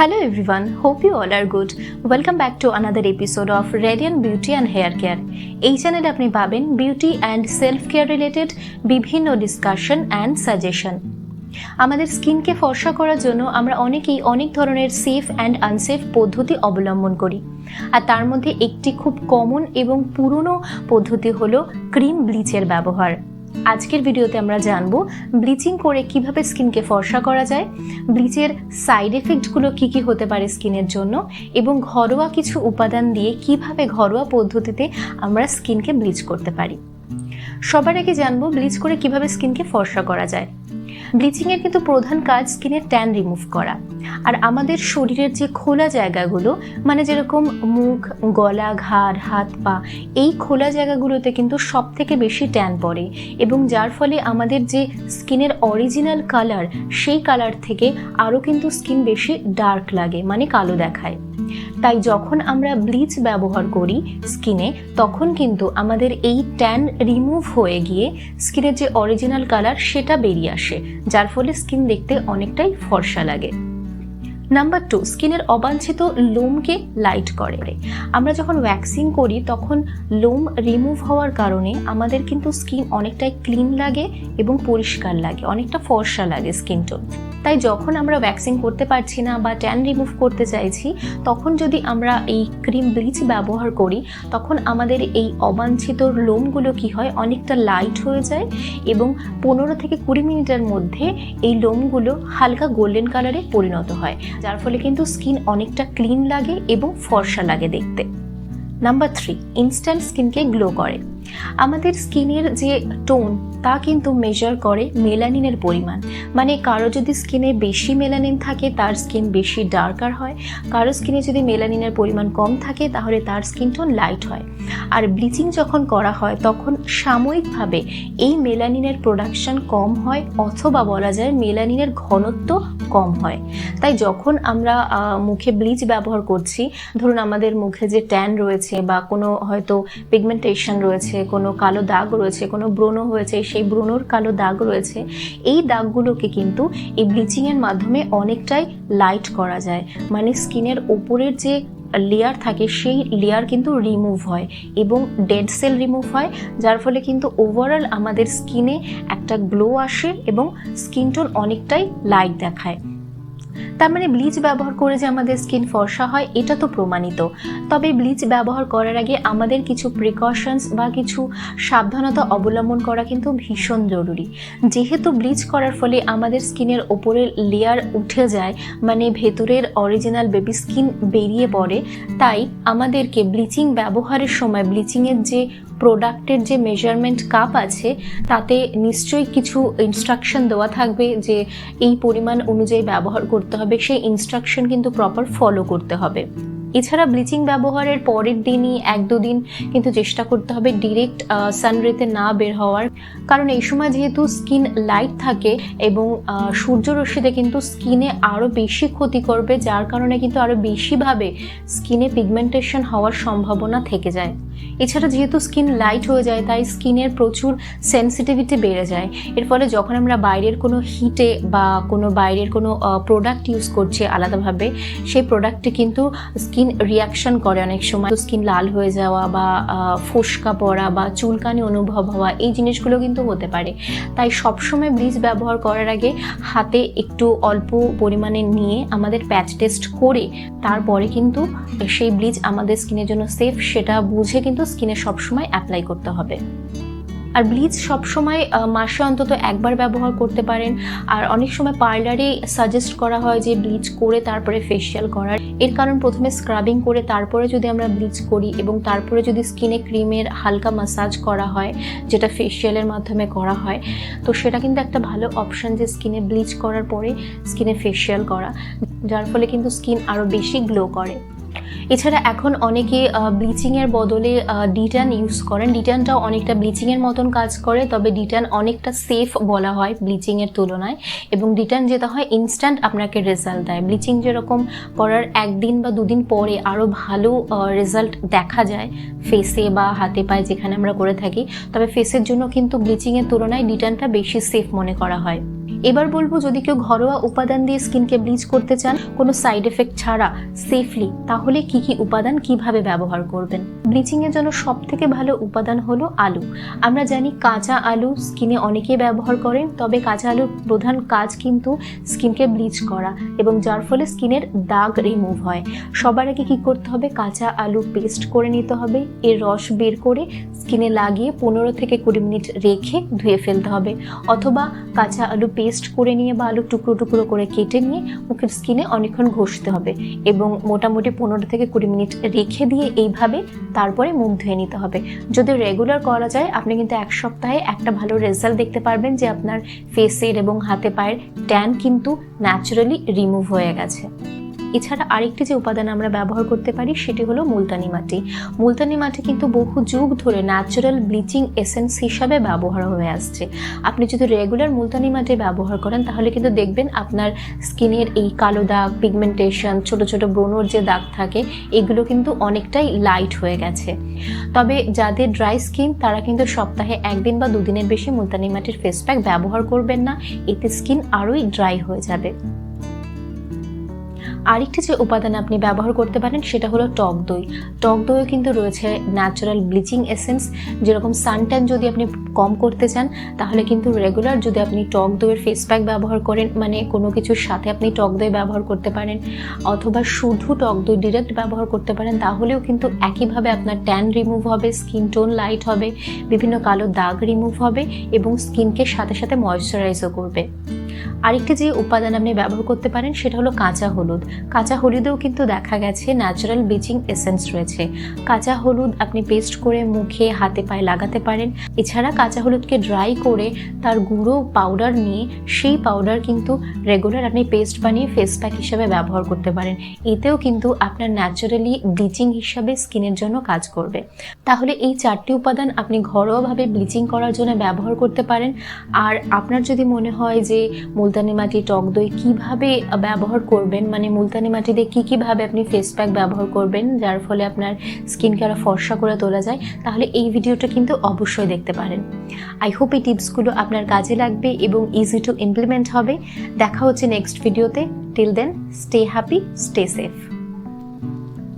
Hello everyone, hope you all are good. Welcome back to another episode of Radiant Beauty and Hair Care. এই চ্যানেলে আপনি পাবেন beauty and self care related বিভিন্ন discussion and suggestion আমাদের স্কিনকে ফর্সা করার জন্য আমরা অনেকেই অনেক ধরনের সেফ অ্যান্ড আনসেফ পদ্ধতি অবলম্বন করি আর তার মধ্যে একটি খুব কমন এবং পুরনো পদ্ধতি হলো ক্রিম ব্লিচের ব্যবহার আজকের ভিডিওতে আমরা জানব ব্লিচিং করে কীভাবে স্কিনকে ফর্সা করা যায়, ব্লিচের সাইড এফেক্টগুলো কি কি হতে পারে স্কিনের জন্য, এবং ঘরোয়া কিছু উপাদান দিয়ে কীভাবে ঘরোয়া পদ্ধতিতে আমরা স্কিনকে ব্লিচ করতে পারি। সবার আগে জানব ব্লিচ করে কীভাবে স্কিনকে ফর্সা করা যায়। ব্লিচিংয়ের কিন্তু প্রধান কাজ স্কিনের ট্যান রিমুভ করা। আর আমাদের শরীরের যে খোলা জায়গাগুলো মানে যেরকম মুখ, গলা, ঘাড়, হাত, পা, এই খোলা জায়গাগুলোতে কিন্তু সব থেকে বেশি ট্যান পড়ে এবং যার ফলে আমাদের যে স্কিনের অরিজিনাল কালার, সেই কালার থেকে আরও কিন্তু স্কিন বেশি ডার্ক লাগে মানে কালো দেখায়। তাই যখন আমরা ব্লিচ ব্যবহার করি স্কিনে, তখন কিন্তু আমাদের এই ট্যান রিমুভ হয়ে গিয়ে স্কিনের যে অরিজিনাল কালার সেটা বেরিয়ে আসে, যার ফলে স্কিন দেখতে অনেকটাই ফর্সা লাগে। নাম্বার টু, স্কিনের অবাঞ্ছিত লোমকে লাইট করে। আমরা যখন ওয়্যাক্সিং করি, তখন লোম রিমুভ হওয়ার কারণে আমাদের কিন্তু স্কিন অনেকটাই ক্লিন লাগে এবং পরিষ্কার লাগে, অনেকটা ফর্সা লাগে স্কিন টোন তাই যখন আমরা ভ্যাকসিন করতে পারছি না বা ট্যান রিমুভ করতে চাইছি, তখন যদি আমরা এই ক্রিম ব্লিচ ব্যবহার করি, তখন আমাদের এই অবাঞ্ছিত লোমগুলো কি হয়? অনেকটা লাইট হয়ে যায় এবং পনেরো থেকে কুড়ি মিনিটের মধ্যে এই লোমগুলো হালকা গোল্ডেন কালারে পরিণত হয়, যার ফলে কিন্তু স্কিন অনেকটা ক্লিন লাগে এবং ফর্সা লাগে দেখতে। নাম্বার থ্রি ইনস্ট্যান্ট স্কিনকে গ্লো করে। আমাদের স্কিনের যে টোন তা কিন্তু মেজার করে মেলানিনের পরিমাণ। মানে কারও যদি স্কিনে বেশি মেলানিন থাকে, তার স্কিন বেশি ডার্কার হয়। কারও স্কিনে যদি মেলানিনের পরিমাণ কম থাকে, তাহলে তার স্কিন টোন লাইট হয়। আর ব্লিচিং যখন করা হয়, তখন সাময়িকভাবে এই মেলানিনের প্রোডাকশন কম হয়, অথবা বলা যায় মেলানিনের ঘনত্ব কম হয়। তাই যখন আমরা মুখে ব্লিচ ব্যবহার করছি, ধরুন আমাদের মুখে যে ট্যান রয়েছে বা কোনো হয়তো পিগমেন্টেশন রয়েছে, কোনো কালো দাগ রয়েছে, কোনো ব্রণ হয়েছে, সেই ব্রণর কালো দাগ রয়েছে, এই দাগগুলোকে কিন্তু এই ব্লিচিংয়ের মাধ্যমে অনেকটাই লাইট করা যায়। মানে স্কিনের ওপরের যে লেয়ার থাকে, সেই লেয়ার কিন্তু রিমুভ হয় এবং ডেড সেল রিমুভ হয়, যার ফলে কিন্তু ওভারঅল আমাদের স্কিনে একটা গ্লো আসে এবং স্কিন টোন অনেকটাই লাইট দেখায়। তার মানে ব্লিচ ব্যবহার করে যে আমাদের স্কিন ফর্সা হয়, এটা তো প্রমাণিত। তবে ব্লিচ ব্যবহার করার আগে আমাদের কিছু প্রিকশনস বা কিছু সাবধানতা অবলম্বন করা কিন্তু ভীষণ জরুরি। যেহেতু ব্লিচ করার ফলে আমাদের স্কিনের ওপরের লেয়ার উঠে যায় মানে ভেতরের অরিজিনাল বেবি স্কিন বেরিয়ে পড়ে, তাই আমাদেরকে ব্লিচিং ব্যবহারের সময় ব্লিচিংয়ের যে প্রোডাক্টের যে মেজারমেন্ট কাপ আছে, তাতে নিশ্চয়ই কিছু ইনস্ট্রাকশন দেওয়া থাকবে যে এই পরিমাণ অনুযায়ী ব্যবহার করতে হবে, সেই ইনস্ট্রাকশন কিন্তু প্রপার ফলো করতে হবে। এছাড়া ব্লিচিং ব্যবহারের পরের দিনই এক দুদিন কিন্তু চেষ্টা করতে হবে ডিরেক্ট সানরেতে না বের হওয়ার। কারণ এই সময় যেহেতু স্কিন লাইট থাকে এবং সূর্যরশ্মিতে কিন্তু স্কিনে আরও বেশি ক্ষতি করবে, যার কারণে কিন্তু আরও বেশিভাবে স্কিনে পিগমেন্টেশন হওয়ার সম্ভাবনা থেকে যায়। এছাড়া যেহেতু স্কিন লাইট হয়ে যায়, তাই স্কিনের প্রচুর সেন্সিটিভিটি বেড়ে যায়। এর ফলে যখন আমরা বাইরের কোনো হিটে বা কোনো বাইরের কোনো প্রোডাক্ট ইউজ করছি আলাদাভাবে, সেই প্রোডাক্টে কিন্তু স্কিন রিয়াকশন করে অনেক সময়। স্কিন লাল হয়ে যাওয়া বা ফোসকা পড়া বা চুলকানি অনুভব হওয়া, এই জিনিসগুলো কিন্তু হতে পারে। তাই সবসময় ব্লিচ ব্যবহার করার আগে হাতে একটু অল্প পরিমাণে নিয়ে আমাদের প্যাচ টেস্ট করে, তারপরে কিন্তু সেই ব্লিচ আমাদের স্কিনের জন্য সেফ সেটা বুঝে কিন্তু স্কিনে সবসময় অ্যাপ্লাই করতে হবে। আর ব্লিচ সবসময় মাসে অন্তত একবার ব্যবহার করতে পারেন। আর অনেক সময় পার্লারে সাজেস্ট করা হয় যে ব্লিচ করে তারপরে ফেসিয়াল করার। এর কারণ প্রথমে স্ক্রাবিং করে তারপরে যদি আমরা ব্লিচ করি এবং তারপরে যদি স্কিনে ক্রিমের হালকা মাসাজ করা হয়, যেটা ফেসিয়ালের মাধ্যমে করা হয়, তো সেটা কিন্তু একটা ভালো অপশান যে স্কিনে ব্লিচ করার পরে স্কিনে ফেসিয়াল করা, যার ফলে কিন্তু স্কিন আরও বেশি গ্লো করে। এছাড়া এখন অনেকে ব্লিচিংয়ের বদলে ডিটান ইউজ করেন। ডিটানটাও অনেকটা ব্লিচিংয়ের মতন কাজ করে, তবে ডিটান অনেকটা সেফ বলা হয় ব্লিচিংয়ের তুলনায়। এবং ডিটান যেটা হয় ইনস্ট্যান্ট আপনাকে রেজাল্ট দেয়। ব্লিচিং যেরকম করার একদিন বা দুদিন পরে আরও ভালো রেজাল্ট দেখা যায় ফেসে বা হাতে পায়ে যেখানে আমরা করে থাকি। তবে ফেসের জন্য কিন্তু ব্লিচিংয়ের তুলনায় ডিটানটা বেশি সেফ মনে করা হয়। এবার বলব, যদি কেউ ঘরোয়া উপাদান দিয়ে স্কিনকে ব্লিচ করতে চান, কোনো সাইড এফেক্ট ছাড়া সেফলি তাহলে কি কি উপাদান কীভাবে ব্যবহার করবেন? ব্লিচিং এর জন্য সব থেকে ভালো উপাদান হলো আলু। আমরা জানি কাঁচা আলু স্কিনে অনেকেই ব্যবহার করেন, তবে কাঁচা আলুর প্রধান কাজ কিন্তু স্কিনকে ব্লিচ করা এবং যার ফলে স্কিনের দাগ রিমুভ হয়। সবার আগে কি করতে হবে? কাঁচা আলু পেস্ট করে নিতে হবে, এর রস বের করে স্কিনে লাগিয়ে পনেরো থেকে কুড়ি মিনিট রেখে ধুয়ে ফেলতে হবে। অথবা কাঁচা আলু পেস্ট করে নিয়ে বা আলু টুকরো টুকরো করে কেটে নিয়ে মুখের স্কিনে অনেকক্ষণ ঘষতে হবে এবং মোটামুটি পনেরো থেকে কুড়ি মিনিট রেখে দিয়ে এইভাবে তারপরে মুখ ধুয়ে নিতে হবে। যদি রেগুলার করা যায়, আপনি কিন্তু এক সপ্তাহে একটা ভালো রেজাল্ট দেখতে পারবেন যে আপনার ফেসের এবং হাতে পায়ের ট্যান কিন্তু ন্যাচারালি রিমুভ হয়ে গেছে। এছাড়া আরেকটি যে উপাদান আমরা ব্যবহার করতে পারি, সেটি হলো মুলতানি মাটি। মুলতানি মাটি কিন্তু বহু যুগ ধরে ন্যাচারাল ব্লিচিং এসেন্স হিসাবে ব্যবহার হয়ে আসছে। আপনি যদি রেগুলার মুলতানি মাটি ব্যবহার করেন, তাহলে কিন্তু দেখবেন আপনার স্কিনের এই কালো দাগ পিগমেন্টেশন ছোট ছোট ব্রণর যে দাগ থাকে, এগুলো কিন্তু অনেকটাই লাইট হয়ে গেছে। তবে যাদের ড্রাই স্কিন তারা কিন্তু সপ্তাহে একদিন বা দুদিনের বেশি মুলতানি মাটির ফেস প্যাক ব্যবহার করবেন না। এতে স্কিন আরোই ড্রাই হয়ে যাবে। আরেকটি যে উপাদান আপনি ব্যবহার করতে পারেন, সেটা হলো টক দই। টক দইও কিন্তু রয়েছে ন্যাচারাল ব্লিচিং এসেন্স যেরকম সানট্যান যদি আপনি কম করতে চান, তাহলে কিন্তু রেগুলার যদি আপনি টক দইয়ের ফেস প্যাক ব্যবহার করেন মানে কোনো কিছুর সাথে আপনি টক দই ব্যবহার করতে পারেন, অথবা শুধু টক দই ডিরেক্ট ব্যবহার করতে পারেন, তাহলেও কিন্তু একইভাবে আপনার ট্যান রিমুভ হবে স্কিন টোন লাইট হবে, বিভিন্ন কালো দাগ রিমুভ হবে, এবং স্কিনকে সাথে সাথে ময়শ্চারাইজও করবে। আরেকটি যে উপাদান আপনি ব্যবহার করতে পারেন সেটা হলো কাঁচা হলুদ। কাঁচা হলুদেও কিন্তু দেখা গেছে ন্যাচারাল ব্লিচিং এসেন্স রয়েছে। কাঁচা হলুদ আপনি পেস্ট করে মুখে, হাতে, পায়ে লাগাতে পারেন। এছাড়া কাঁচা হলুদকে ড্রাই করে তার গুঁড়ো পাউডার নিয়ে সেই পাউডার কিন্তু রেগুলার আপনি পেস্ট বানিয়ে ফেস প্যাক হিসাবে ব্যবহার করতে পারেন। এতেও কিন্তু আপনার ন্যাচারালি ব্লিচিং হিসাবে স্কিনের জন্য কাজ করবে। তাহলে এই চারটি উপাদান আপনি ঘরোয়াভাবে ব্লিচিং করার জন্য ব্যবহার করতে পারেন। আর আপনার যদি মনে হয় যে মুলতানি মাটি টক দই কীভাবে ব্যবহার করবেন? মানে মুলতানি মাটি দিয়ে কী কীভাবে আপনি ফেস প্যাক ব্যবহার করবেন? যার ফলে আপনার স্কিনকে আরও ফর্সা করে তোলা যায়। তাহলে এই ভিডিওটা কিন্তু অবশ্যই দেখতে পারেন। আই হোপ এই টিপসগুলো আপনার কাজে লাগবে এবং ইজি টু ইমপ্লিমেন্ট হবে। দেখা হচ্ছে নেক্সট ভিডিওতে till then stay happy stay safe